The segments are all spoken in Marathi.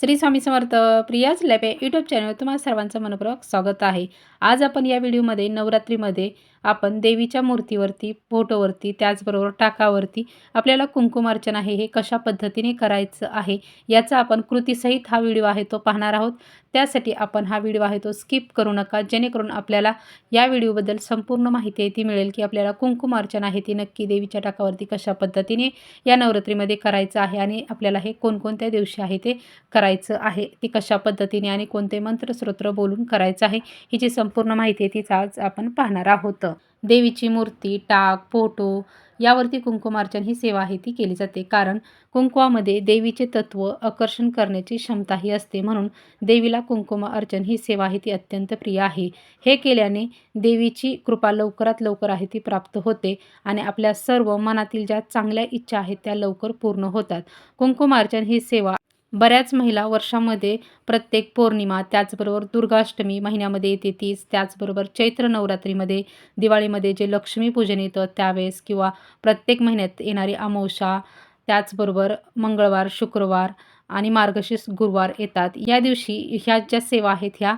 श्री स्वामी समर्थ प्रियाज लॅबे यूट्यूब चॅनल तुम्हाला सर्वांचं मनपूर्वक स्वागत आहे. आज आपण या व्हिडिओमध्ये नवरात्रीमध्ये आपण देवीच्या मूर्तीवरती फोटोवरती त्याचबरोबर टाकावरती आपल्याला कुंकुमार्चन आहे हे कशा पद्धतीने करायचं आहे याचा आपण कृतीसहित हा व्हिडिओ आहे तो पाहणार आहोत. त्यासाठी आपण हा व्हिडिओ आहे तो स्किप करू नका जेणेकरून आपल्याला या व्हिडिओबद्दल संपूर्ण माहिती आहे ती मिळेल की आपल्याला कुंकुमार्चन आहे ती नक्की देवीच्या टाकावरती कशा पद्धतीने या नवरात्रीमध्ये करायचं आहे आणि आपल्याला हे कोणकोणत्या दिवशी आहे ते करायचं आहे ते कशा पद्धतीने आणि कोणते मंत्रस्रोत्र बोलून करायचं आहे हिची संपूर्ण माहिती आहे तीच आज आपण पाहणार आहोत. देवीची मूर्ती टाक फोटो यावरती कुंकुमार्चन ही सेवा आहे ती केली जाते. कारण कुंकुवामध्ये देवीचे तत्व आकर्षण करण्याची क्षमताही असते. म्हणून देवीला कुंकुम अर्चन ही सेवा आहे ती अत्यंत प्रिय आहे. हे केल्याने देवीची कृपा लवकरात लवकर आहे ती प्राप्त होते आणि आपल्या सर्व मनातील ज्या चांगल्या इच्छा आहेत त्या लवकर पूर्ण होतात. कुंकुमार्चन ही सेवा बऱ्याच महिला वर्षामध्ये प्रत्येक पौर्णिमा त्याचबरोबर दुर्गाष्टमी महिन्यामध्ये येते तीच. त्याचबरोबर चैत्र नवरात्रीमध्ये दिवाळीमध्ये जे लक्ष्मीपूजन येतं त्यावेळेस किंवा प्रत्येक महिन्यात येणारी अमावस्या त्याचबरोबर मंगळवार शुक्रवार आणि मार्गशीर्ष गुरुवार येतात. या दिवशी ह्या ज्या सेवा आहेत ह्या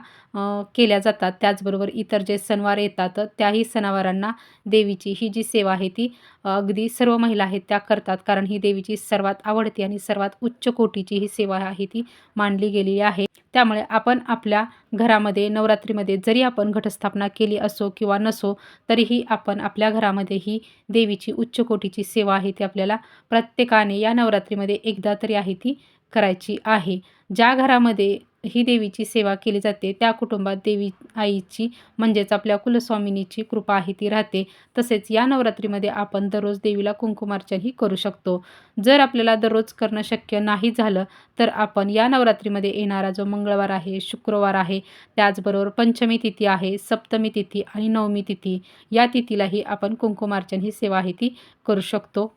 केल्या जातात. त्याचबरोबर इतर जे सणवार येतात त्याही सणावारांना देवीची ही जी सेवा आहे ती अगदी सर्व महिला आहेत त्या करतात. कारण ही देवीची सर्वात आवडती आणि सर्वात उच्च कोटीची ही सेवा आहे ती मांडली गेलेली आहे. त्यामुळे आपण आपल्या घरामध्ये नवरात्रीमध्ये जरी आपण घटस्थापना केली असो किंवा नसो तरीही आपण आपल्या घरामध्ये ही देवीची उच्च कोटीची सेवा आहे ती आपल्याला प्रत्येकाने या नवरात्रीमध्ये एकदा तरी आहे ती करायची आहे. ज्या घरामध्ये ही देवीची सेवा केली जाते त्या कुटुंबात देवी आईची म्हणजेच आपल्या कुलस्वामिनीची कृपा आहे ती राहते. तसेच या नवरात्रीमध्ये आपण दररोज देवीला कुंकुमार्चनही करू शकतो. जर आपल्याला दररोज करणं शक्य नाही झालं तर आपण या नवरात्रीमध्ये येणारा जो मंगळवार आहे शुक्रवार आहे त्याचबरोबर पंचमी तिथी आहे सप्तमी तिथी आणि नवमी तिथी या तिथीलाही आपण कुंकुमार्चन ही सेवा आहे ती करू शकतो.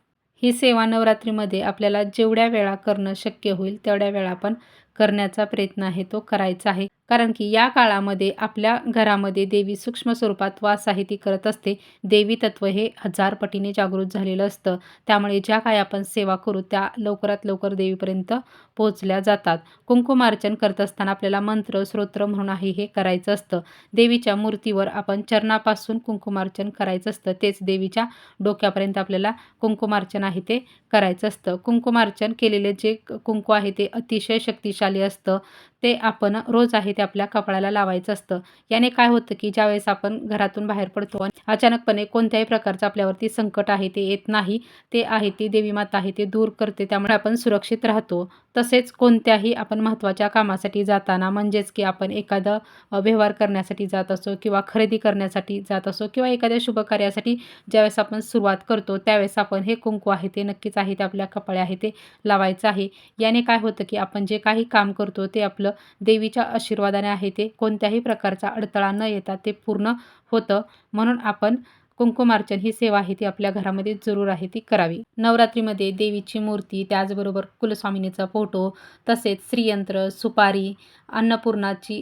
ही सेवा नवरात्रीमध्ये आपल्याला जेवढ्या वेळा करणं शक्य होईल तेवढ्या वेळा आपण करण्याचा प्रयत्न आहे तो करायचा आहे. कारण की या काळामध्ये आपल्या घरामध्ये देवी सूक्ष्म स्वरूपात वास आहे ती करत असते. देवी तत्व हे हजार पटीने जागृत झालेलं असतं. त्यामुळे ज्या काय आपण सेवा करू त्या लवकरात लवकर देवीपर्यंत पोहोचल्या जातात. कुंकुमार्चन करत असताना आपल्याला मंत्र स्रोत्र म्हणून आहे हे करायचं असतं. देवीच्या मूर्तीवर आपण चरणापासून कुंकुमार्चन करायचं असतं. तेच देवीच्या डोक्यापर्यंत आपल्याला कुंकुमार्चन आहे ते करायचं असतं. कुंकुमार्चन केलेले जे कुंकू आहे ते अतिशय शक्तिशाली असतं ते आपण रोज आहे ते आपल्या कपाळाला लावायचं असतं. याने काय होतं की ज्यावेळेस आपण घरातून बाहेर पडतो अचानकपणे कोणत्याही प्रकारचं आपल्यावरती संकट आहे ते येत नाही ते आहे ती देवी माता आहे ते दूर करते त्यामुळे आपण सुरक्षित राहतो. तसेच कोणत्याही आपण महत्त्वाच्या कामासाठी जाताना म्हणजेच की आपण एखादं व्यवहार करण्यासाठी जात असो किंवा खरेदी करण्यासाठी जात असो किंवा एखाद्या शुभकार्यासाठी ज्यावेळेस आपण सुरुवात करतो त्यावेळेस आपण हे कुंकू आहे ते नक्कीच आहे ते आपल्या कपाळे आहे ते लावायचं आहे. याने काय होतं की आपण जे काही काम करतो ते आपलं देवीच्या आशीर्वादाने आहे ते. कोणत्याही प्रकारचा अडथळा न येता ते पूर्ण होतं. म्हणून आपण कुंकुमार्चन ही सेवा आहे ती आपल्या घरामध्ये जरूर आहे ती करावी. नवरात्रीमध्ये देवीची मूर्ती त्याचबरोबर कुलस्वामिनीचा फोटो तसेच श्रीयंत्र सुपारी अन्नपूर्णाची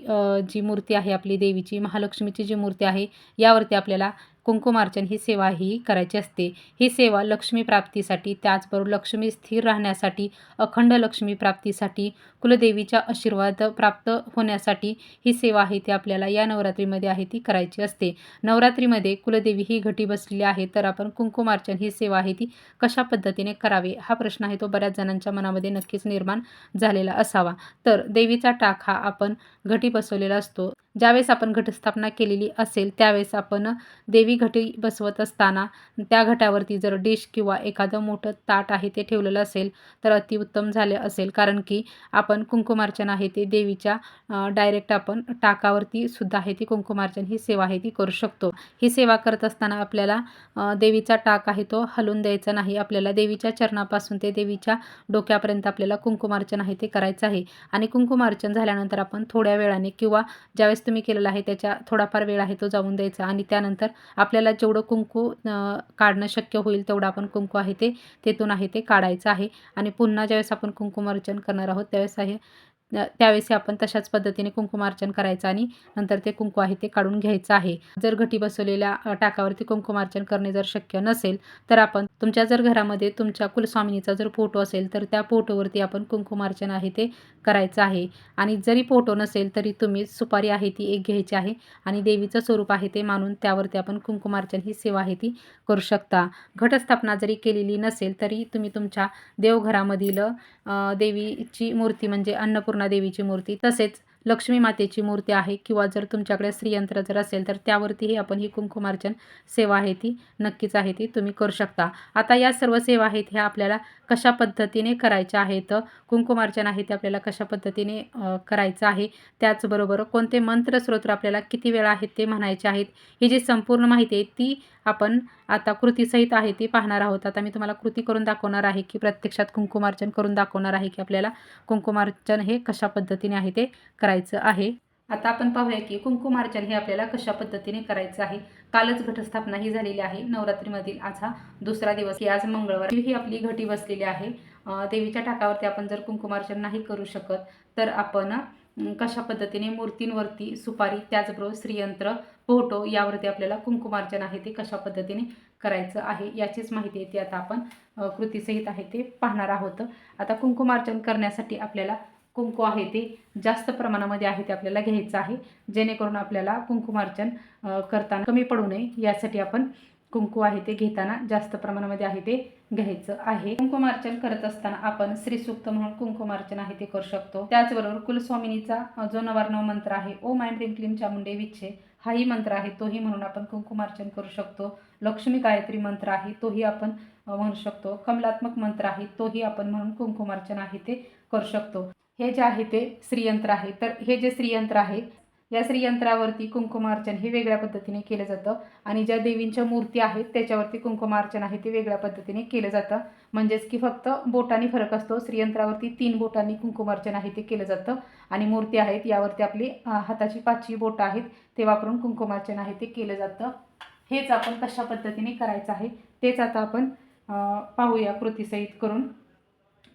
जी मूर्ती आहे आपली देवीची महालक्ष्मीची जी मूर्ती आहे यावरती आपल्याला कुंकुमार्चन ही सेवा ही करायची असते. ही सेवा लक्ष्मी प्राप्तीसाठी त्याचबरोबर लक्ष्मी स्थिर राहण्यासाठी अखंड लक्ष्मी प्राप्तीसाठी कुलदेवीच्या आशीर्वाद प्राप्त होण्यासाठी ही सेवा आहे ती आपल्याला या नवरात्रीमध्ये आहे ती करायची असते. नवरात्रीमध्ये कुलदेवी ही घटी बसलेली आहे तर आपण कुंकुमार्चन ही सेवा आहे ती कशा पद्धतीने करावी? हा प्रश्न आहे तो बऱ्याच जणांच्या मनामध्ये नक्कीच निर्माण झालेला असावा. तर देवीचा टाक हा आपण घटी बसवलेला असतो. ज्यावेळेस आपण घटस्थापना केलेली असेल त्यावेळेस आपण देवी घटी बसवत असताना त्या घटावरती जर डिश किंवा एखादं मोठं ताट आहे ते ठेवलेलं असेल तर अतिउत्तम झाले असेल. कारण की आपण कुंकुमार्चन आहे ते देवीच्या डायरेक्ट आपण टाकावरती सुद्धा आहे ती कुंकुमार्चन ही सेवा आहे ती करू शकतो. ही सेवा करत असताना आपल्याला देवीचा टाक आहे तो हलवून द्यायचा नाही. आपल्याला देवीच्या चरणापासून ते देवीच्या डोक्यापर्यंत आपल्याला कुंकुमार्चन आहे ते करायचं आहे. आणि कुंकुमार्चन झाल्यानंतर आपण थोड्या वेळाने किंवा ज्यावेळेस तुम्ही केलेला आहे त्याच्या थोडाफार वेळ आहे तो जाऊन द्यायचा आणि त्यानंतर आपल्याला जेवढं कुंकू काढणं शक्य होईल तेवढं आपण कुंकू आहे ते तेथून आहे ते काढायचं आहे. आणि पुन्हा ज्यावेळेस आपण कुंकुमार्चन करणार आहोत त्यावेळेस आहे त्यावेळेस आपण तशाच पद्धतीने कुंकुमार्चन करायचं आणि नंतर ते कुंकू आहे ते काढून घ्यायचं आहे. जर घटी बसवलेल्या टाकावरती कुंकुमार्चन करणे जर शक्य नसेल तर आपण तुमच्या जर घरामध्ये तुमच्या कुलस्वामिनीचा जर फोटो असेल तर त्या फोटोवरती आपण कुंकुमार्चन आहे ते करायचं आहे. आणि जरी फोटो नसेल तरी तुम्ही सुपारी आहे ती एक घ्यायची आहे आणि देवीचं स्वरूप आहे ते मानून त्यावरती आपण कुंकुमार्चन ही सेवा आहे ती करू शकता. घटस्थापना जरी केलेली नसेल तरी तुम्ही तुमच्या देवघरामधील देवीची मूर्ती म्हणजे अन्नपूर्ण देवीची मूर्ती तसेच लक्ष्मी मातेची मूर्ती आहे किंवा जर तुमच्याकडे श्रीयंत्र जर असेल तर त्यावरतीही आपण ही कुंकुमार्चन सेवा आहे ती नक्कीच आहे ती तुम्ही करू शकता. आता या सर्व सेवा आहेत ह्या आपल्याला कशा पद्धतीने करायच्या आहेत कुंकुमार्चन आहे ते आपल्याला कशा पद्धतीने करायचं आहे त्याचबरोबर कोणते मंत्रस्रोत्र आपल्याला किती वेळा आहेत ते म्हणायचे आहेत ही जी संपूर्ण माहिती आहे ती आपण आता कृतीसहित आहे ती पाहणार आहोत. आता मी तुम्हाला कृती करून दाखवणार आहे की प्रत्यक्षात कुंकुमार्चन करून दाखवणार आहे की आपल्याला कुंकुमार्चन हे कशा पद्धतीने आहे ते करायचं आहे. आता आपण पाहूया की कुंकुमार्चन हे आपल्याला कशा पद्धतीने करायचं आहे. कालच घटस्थापना ही झालेली आहे. नवरात्रीमधील आज हा दुसरा दिवस की आज मंगळवार. ही आपली घटी बसलेली आहे. देवीच्या टाकावरती आपण जर कुंकुमार्चन नाही करू शकत तर आपण कशा पद्धतीने मूर्तींवरती सुपारी त्याचबरोबर श्रीयंत्र फोटो यावरती आपल्याला कुंकुमार्चन आहे ते कशा पद्धतीने करायचं आहे याचीच माहिती आहे ती आता आपण कृतीसहित आहे ते पाहणार आहोत. आता कुंकुमार्चन करण्यासाठी आपल्याला कुंकू आहे ते जास्त प्रमाणामध्ये आहे ते आपल्याला घ्यायचं आहे. जेणेकरून आपल्याला कुंकुमार्चन करताना कमी पडू नये. यासाठी आपण कुंकू आहे ते घेताना जास्त प्रमाणामध्ये आहे ते घ्यायचं आहे. कुंकुमार्चन करत असताना आपण श्रीसूक्त म्हणून कुंकुमार्चन आहे ते करू शकतो. त्याचबरोबर कुलस्वामिनीचा जो नवार्णव मंत्र आहे ओ माय ब्रिंग क्लीम चामुंडे विच्छे हाही मंत्र आहे तोही म्हणून आपण कुंकुमार्चन करू शकतो. लक्ष्मी गायत्री मंत्र आहे तोही आपण म्हणू शकतो. कमलात्मक मंत्र आहे तोही आपण म्हणून कुंकुमार्चन आहे ते करू शकतो. हे जे आहे ते श्रीयंत्र आहे. तर हे जे श्रीयंत्र आहे या श्रीयंत्रावरती कुंकुमार्चन हे वेगळ्या पद्धतीने केलं जातं आणि ज्या देवींच्या मूर्ती आहेत त्याच्यावरती कुंकुमार्चन आहे ते वेगळ्या पद्धतीने केलं जातं. म्हणजेच की फक्त बोटांनी फरक असतो श्रीयंत्रावरती तीन बोटांनी कुंकुमार्चन आहे ते केलं जातं आणि मूर्ती आहेत यावरती आपली हाताची पाचवी बोटं आहेत ते वापरून कुंकुमार्चन आहे ते केलं जातं. हेच आपण कशा पद्धतीने करायचं आहे तेच आता आपण पाहूया कृतीसहित करून.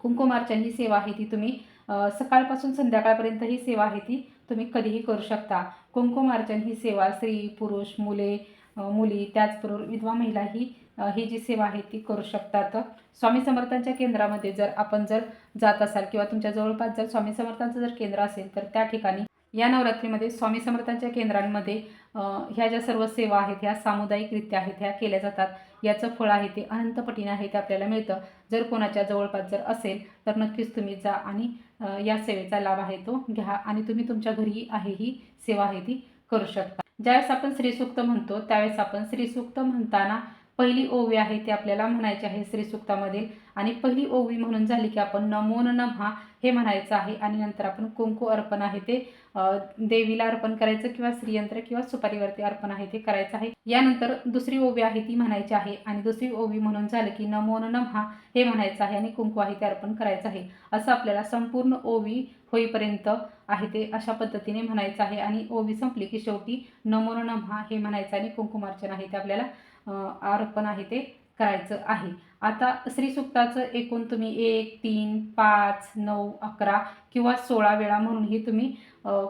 कुंकुमार्चन ही सेवा आहे ती तुम्ही सकाळपासून संध्याकाळपर्यंत ही सेवा आहे ती तुम्ही कधीही करू शकता. कुंकुमार्चन ही सेवा स्त्री पुरुष मुले मुली त्याचबरोबर विधवा महिला ही ही जी सेवा आहे ती करू शकतात. स्वामी समर्थांच्या केंद्रामध्ये जर आपण जर जात असाल किंवा तुमच्या जवळपास जर स्वामी समर्थांचं जर केंद्र असेल तर त्या ठिकाणी या नवरात्रीमध्ये स्वामी समर्थांच्या केंद्रांमध्ये ह्या ज्या सर्व सेवा आहेत ह्या सामुदायिकरित्या आहेत ह्या केल्या जातात. याचं फळ आहे ते अनंतपटीने आहे ते आपल्याला मिळतं. जर कोणाच्या जवळपास जर असेल तर नक्कीच तुम्ही जा आणि या सेवेचा लाभ आहे तो घ्या आणि तुम्ही तुमच्या घरी आहे ही सेवा आहे ती करू शकता. ज्यावेळेस आपण श्रीसूक्त म्हणतो त्यावेळेस आपण श्रीसूक्त म्हणताना पहिली ओवी आहे ती आपल्याला म्हणायची आहे श्रीसूक्तामध्ये आणि पहिली ओवी म्हणून झाली की आपण नमोन नमहा हे म्हणायचं आहे. आणि नंतर आपण कुंकू अर्पण आहे ते देवीला अर्पण करायचं किंवा श्रीयंत्र किंवा सुपारीवरती अर्पण आहे ते करायचं आहे. यानंतर दुसरी ओवी आहे ती म्हणायची आहे. आणि दुसरी ओवी म्हणून झालं की नमोन नमहा हे म्हणायचं आहे आणि कुंकू आहे ते अर्पण करायचं आहे. असं आपल्याला संपूर्ण ओवी होईपर्यंत आहे ते अशा पद्धतीने म्हणायचं आहे. आणि ओवी संपली की शेवटी नमो नमहा हे म्हणायचं आणि कुंकुमार्चन आहे ते आपल्याला अर्पण आहे ते करायचं आहे. आता श्रीसुक्ताचं एकूण तुम्ही एक तीन पाच नऊ अकरा किंवा सोळा वेळा म्हणूनही तुम्ही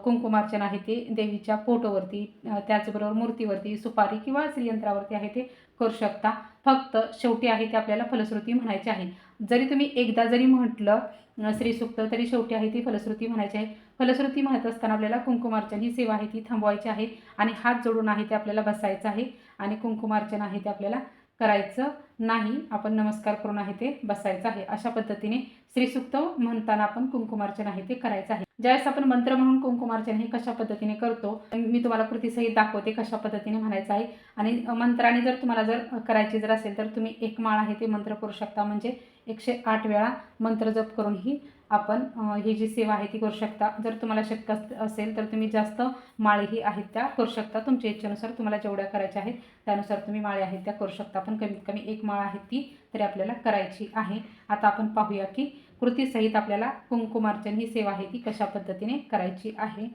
कुंकुमार्चन आहे ते देवीच्या फोटोवरती त्याचबरोबर मूर्तीवरती सुपारी किंवा श्रीयंत्रावरती आहे ते करू शकता. फक्त शेवटी आहे ते आपल्याला फलश्रुती म्हणायची आहे. जरी तुम्ही एकदा जरी म्हटलं अ, श्रीसुक्त तरी शेवटी आहे ती फलश्रुती म्हणायची आहे. फलश्रुती म्हणत असताना आपल्याला कुंकुमार्चन ही सेवा आहे ती थांबवायची आहे आणि हात जोडून आहे ते आपल्याला बसायचं आहे. आणि कुंकुमार्चन आहे ते आपल्याला करायचं नाही. आपण नमस्कार करून आहे ते बसायचं आहे. अशा पद्धतीने श्रीसुक्त म्हणताना आपण कुंकुमार्चन आहे ते करायचं आहे. ज्यावेळेस आपण मंत्र म्हणून कुंकुमार्चन हे कशा पद्धतीने करतो मी तुम्हाला कृतीसहित दाखवते कशा पद्धतीने म्हणायचं आहे. आणि मंत्राने जर तुम्हाला जर करायची जर असेल तर तुम्ही एक माळ आहे ते मंत्र करू शकता. म्हणजे एकशे आठ वेळा मंत्र जप करूनही आपण ही जी सेवा आहे ती करू शकता. जर तुम्हाला शक्य असेल तर तुम्ही जास्त माळीही आहेत त्या करू शकता. तुमच्या इच्छेनुसार तुम्हाला जेवढ्या करायच्या आहेत त्यानुसार तुम्ही माळे आहेत त्या करू शकता. पण कमीत कमी एक माळ आहे ती तरी आपल्याला करायची आहे. आता आपण पाहूया की कृतीसहित आपल्याला कुंकुमार्चन ही सेवा आहे ती कशा पद्धतीने करायची आहे?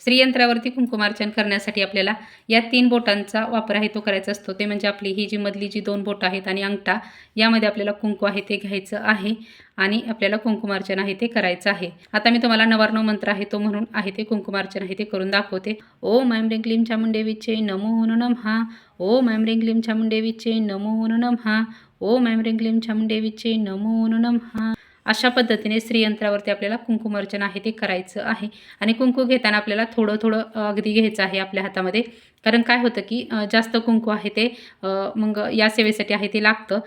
श्रीयंत्रावरती कुंकुमार्चन करण्यासाठी आपल्याला या तीन बोटांचा वापर आहे तो करायचा असतो. ते म्हणजे आपली ही जी मधली जी दोन बोटं आहेत आणि अंगठा यामध्ये आपल्याला कुंकू आहे ते घ्यायचं आहे आणि आपल्याला कुंकुमार्चन आहे ते करायचं आहे. आता मी तुम्हाला नवार्णव मंत्र आहे तो म्हणून आहे ते कुंकुमार्चन आहे ते करून दाखवते. ओ मॅम ह्रीं चामुंडे चामुंडेवीचे नमो नमः ओ ऐं ह्रीं क्लीं चामुंडेवीचे नमो नमः ओम ऐं ह्रीं क्लीं चामुंडेवीचे नमो नमः अशा पद्धतीने श्रीयंत्रावरती आपल्याला कुंकुमर्चन आहे ते करायचं आहे. आणि कुंकू घेताना आपल्याला थोडं थोडं अगदी घ्यायचं आहे आपल्या हातामध्ये. कारण काय होतं की जास्त कुंकू आहे ते मग या सेवेसाठी आहे ते लागतं.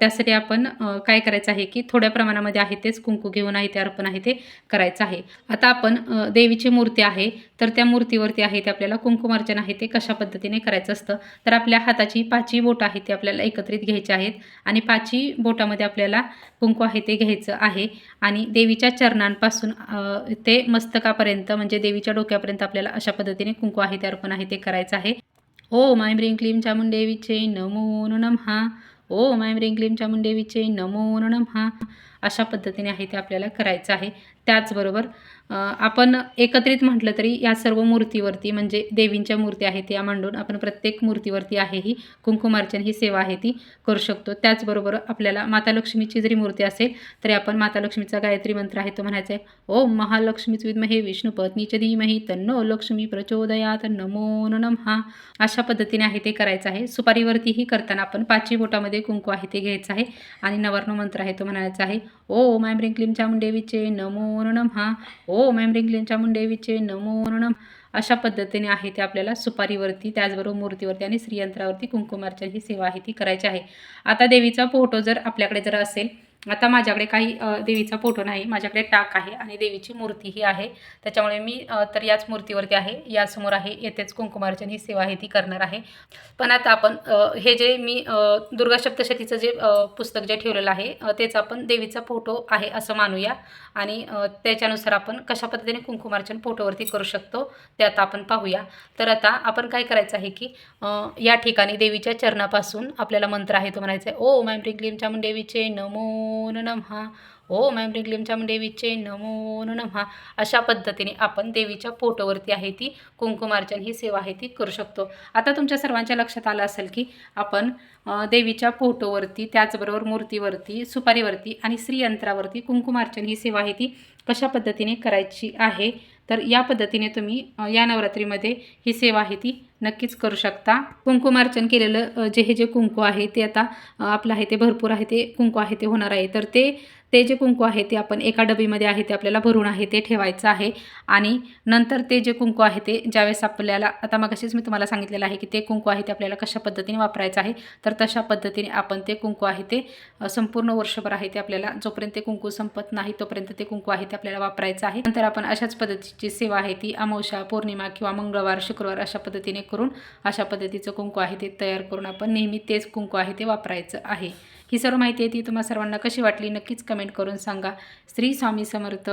त्यासाठी आपण काय करायचं आहे की थोड्या प्रमाणामध्ये आहे तेच कुंकू घेऊन आहे ते अर्पण आहे ते करायचं आहे. आता आपण देवीची मूर्ती आहे तर त्या मूर्तीवरती आहे ते आपल्याला कुंकुमार्चन आहे ते कशा पद्धतीने करायचं असतं? तर आपल्या हाताची पाचही बोटं आहेत ते आपल्याला एकत्रित घ्यायची आहेत आणि पाचही बोटामध्ये आपल्याला कुंकू आहे ते घ्यायचं आहे आणि देवीच्या चरणांपासून ते मस्तकापर्यंत म्हणजे देवीच्या डोक्यापर्यंत आपल्याला अशा पद्धतीने कुंकू आहे ते अर्पण आहे ते करायचं आहे. ओम ऐं ह्रीं क्लीं चामुंडेवीचे नमो नमः ओम ऐं ह्रीं क्लीं चामुंडेवीचे नमो हा अशा पद्धतीने आहे ते आपल्याला करायचं आहे. त्याचबरोबर आपण एकत्रित म्हटलं तरी या सर्व मूर्तीवरती म्हणजे देवींच्या मूर्ती आहेत या मांडून आपण प्रत्येक मूर्तीवरती आहे ही कुंकुमार्चन ही सेवा आहे ती करू शकतो. त्याचबरोबर आपल्याला माता लक्ष्मीची जरी मूर्ती असेल तरी आपण माता लक्ष्मीचा गायत्री मंत्र आहे तो म्हणायचा आहे ओम महालक्ष्मीच विद्महे विष्णुपत्नीच धीमही तन्नो लक्ष्मी प्रचोदयात नमो नमः. अशा पद्धतीने आहे ते करायचं आहे. सुपारीवरतीही करताना आपण पाचवी बोटामध्ये कुंकू आहे ते घ्यायचं आहे. आणि नवर्ण मंत्र आहे तो म्हणायचा आहे ओम आय ह्रीं चामुंडेवीचे नमो नमो हा ओम मॅम ह्रीं क्लीं चामुंडेवीचे नमो नम अशा पद्धतीने आहे ते आपल्याला सुपारीवरती त्याचबरोबर मूर्तीवरती आणि श्रीयंत्रावरती कुंकुमार्चन ही सेवा आहे ती करायची आहे. आता देवीचा फोटो जर आपल्याकडे जर असेल आता माझ्याकडे काही देवीचा फोटो नाही माझ्याकडे टाक आहे आणि देवीची मूर्तीही आहे. त्याच्यामुळे मी तर याच मूर्तीवरती आहे यासमोर आहे येथेच कुंकुमार्चन ही सेवा आहे ती करणार आहे. पण आता आपण हे जे मी दुर्गा सप्तशतीचं जे पुस्तक जे ठेवलेलं आहे तेच आपण देवीचा फोटो आहे असं मानूया. आणि त्याच्यानुसार आपण कशा पद्धतीने कुंकुमार्चन फोटोवरती करू शकतो ते आता आपण पाहूया. तर आता आपण काय करायचं आहे की या ठिकाणी देवीच्या चरणापासून आपल्याला मंत्र आहे तो म्हणायचा आहे ओ मॅम ह्रीं क्लीं चामुंडेवीचे नमो नमः ओम ऐं ह्रीं क्लीं चामुंडेवीचे नमो नमः अशा पद्धतीने आपण देवीच्या फोटोवरती आहे ती कुंकुमार्चन ही सेवा आहे ती करू शकतो. आता तुमच्या सर्वांच्या लक्षात आलं असेल की आपण देवीच्या फोटोवरती त्याचबरोबर मूर्तीवरती सुपारीवरती आणि श्रीयंत्रावरती कुंकुमार्चन ही सेवा आहे ती कशा पद्धतीने करायची आहे तर या पद्धतीने तुम्ही या नवरात्रीमध्ये ही सेवा आहे ती नक्कीच करू शकता. कुंकुमार्चन केलेलं जे हे जे कुंकू आहे ते आता आपलं आहे ते भरपूर आहे ते कुंकू आहे ते होणार आहे. तर ते ते जे कुंकू आहे ते आपण एका डबीमध्ये आहे ते आपल्याला भरून आहे ते ठेवायचं आहे. आणि नंतर ते जे कुंकू आहे ते ज्यावेळेस आपल्याला आता मगाशीच मी तुम्हाला सांगितलेलं आहे की ते कुंकू आहे ते आपल्याला कशा पद्धतीने वापरायचं आहे तर तशा पद्धतीने आपण ते कुंकू आहे ते संपूर्ण वर्षभर आहे ते आपल्याला जोपर्यंत ते कुंकू संपत नाही तोपर्यंत ते कुंकू आहे ते आपल्याला वापरायचं आहे. नंतर आपण अशाच पद्धतीची सेवा आहे ती अमावशा पौर्णिमा किंवा मंगळवार शुक्रवार अशा पद्धतीने करून अशा पद्धतीचं कुंकू आहे ते तयार करून आपण नेहमी तेच कुंकू आहे ते वापरायचं आहे. ही सर्व माहिती आहे ती तुम्हा सर्वांना कशी वाटली नक्कीच कमेंट करून सांगा. श्री स्वामी समर्थ.